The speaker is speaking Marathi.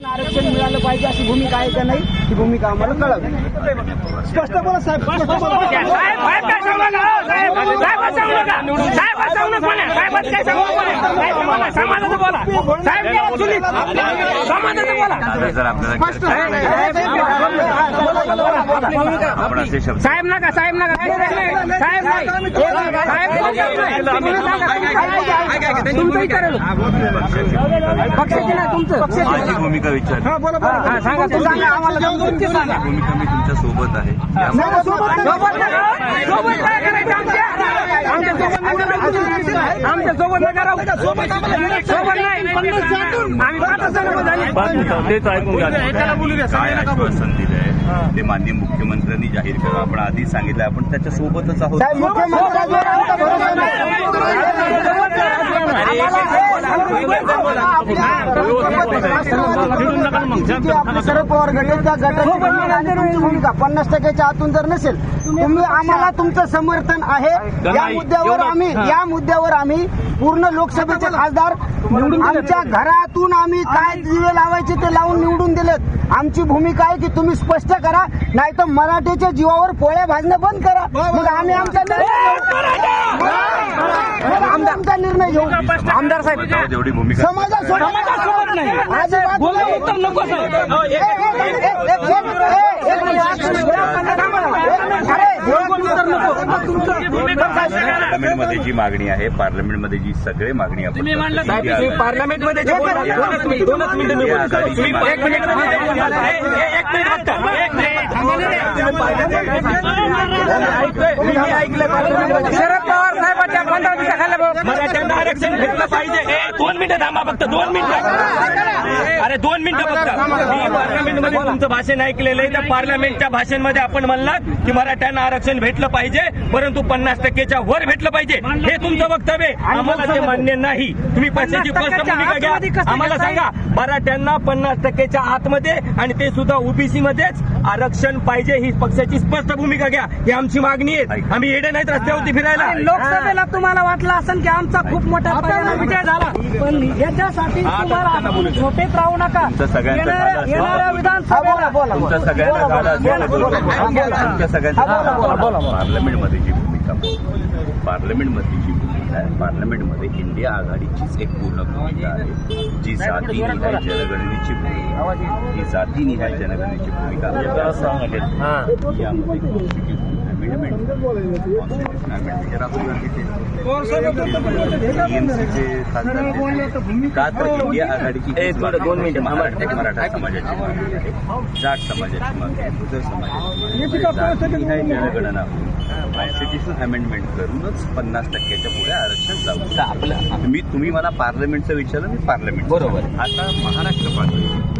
आरक्षण मिळालं पाहिजे अशी भूमिका आहे का नाही ही भूमिका आम्हाला कळावी स्पष्ट बोला साहेब स्पष्ट बोला हो, समाजाचं साहेब नका साहेब नका. साहेब पक्षाची नाही तुमचं. माझी भूमिका विचार सांगा सांगा आम्हाला भूमिका मी तुमच्यासोबत आहे. आमच्यासोबत. आमच्या. सोबत नाही. आम्ही पाच ते माननीय मुख्यमंत्र्यांनी जाहीर करा आपण आधी सांगितलं आपण त्याच्यासोबतच आहोत शरद पवार गट गटाची पन्नास टक्क्याच्या आतून जर नसेल तुम्ही आम्हाला तुमचं समर्थन आहे या मुद्द्यावर आम्ही या मुद्द्यावर आम्ही पूर्ण लोकसभेचे खासदार आमच्या घरातून आम्ही काय दिवे लावायचे ते लावून निवडून दिलेत. आमची भूमिका आहे की तुम्ही स्पष्ट करा नाही तर मराठीच्या जीवावर पोळ्या भाजणं बंद करा. मग आम्ही आमचा निर्णय आमचा निर्णय घेऊ. आमदार साहेब जेवढी भूमिका समाजासोबत नाही अजिबात बोला नाही. उत्तर नको साहेब हो, ए, ए, ए, ए, ए, एक मिनिट, ए, एक मिनिट. अरे, उत्तर नको पार्लमेंटमध्ये जी मागणी आहे पार्लमेंटमध्ये जी सगळे मागणी आपण. पार्लमेंटमध्ये दोनच. शरद पवार साहेबांच्या पंधरा दिवसाखाली मराठ्यांना आरक्षण भेटलं पाहिजे. दोन मिनिटं थांबा फक्त दोन मिनिटं. अरे दोन मिनिटं फक्त. मी पार्लमेंटमध्ये तुमचं भाषण ऐकलेलं आहे. त्या पार्लमेंटच्या भाषणमध्ये आपण म्हणलात की मराठ्यांना आरक्षण भेटलं पाहिजे परंतु पन्नास टक्केच्या वर भेटलं पाहिजे. हे तुमचं वक्तव्य आहे. आम्हाला ते मान्य नाही. तुम्ही पक्षाची स्पष्ट भूमिका घ्या. आम्हाला सांगा मराठ्यांना पन्नास टक्केच्या आतमध्ये आणि ते सुद्धा ओबीसी मध्येच आरक्षण पाहिजे ही पक्षाची स्पष्ट भूमिका घ्या. ही आमची मागणी आहे. आम्ही येडे नाहीत रस्त्यावरती फिरायला. लोकसभेला तुम्हाला वाटलं असेल की आमचा खूप मोठा विजय झाला. पण याच्यासाठी तुम्हाला झोपेत राहू नका. येणाऱ्या विधानसभेला तुमच्या सगळ्यांना असेल. तुमच्या सगळ्यांचं पार्लमेंटमध्ये भूमिका पार्लमेंटमध्ये जी भूमिका आहे पार्लमेंटमध्ये इंडिया आघाडीचीच एक पूर्ण भूमिका आहे. जी जातीनिहाय जनगणनेची भूमिका. ही जातीनिहाय जनगणनेची भूमिका. यामध्ये constitutional amendment, constitutional amendment जर आपण बघितले, TMC चे खासदार जे- का तर इंडिया आघाडीची दोन मिनिटं मराठा मराठा समाजाची मागणी आहे. जाट समाजाची मागणी आहे. गुजर समाजाची मागणी आहे जनगणना. कॉन्स्टिट्युशनल अमेंडमेंट करूनच पन्नास टक्क्याच्या पुढे आरक्षण जाऊ आपलं मी तुम्ही मला पार्लमेंटचं विचारलं मी पार्लमेंट बरोबर. आता महाराष्ट्र पातळी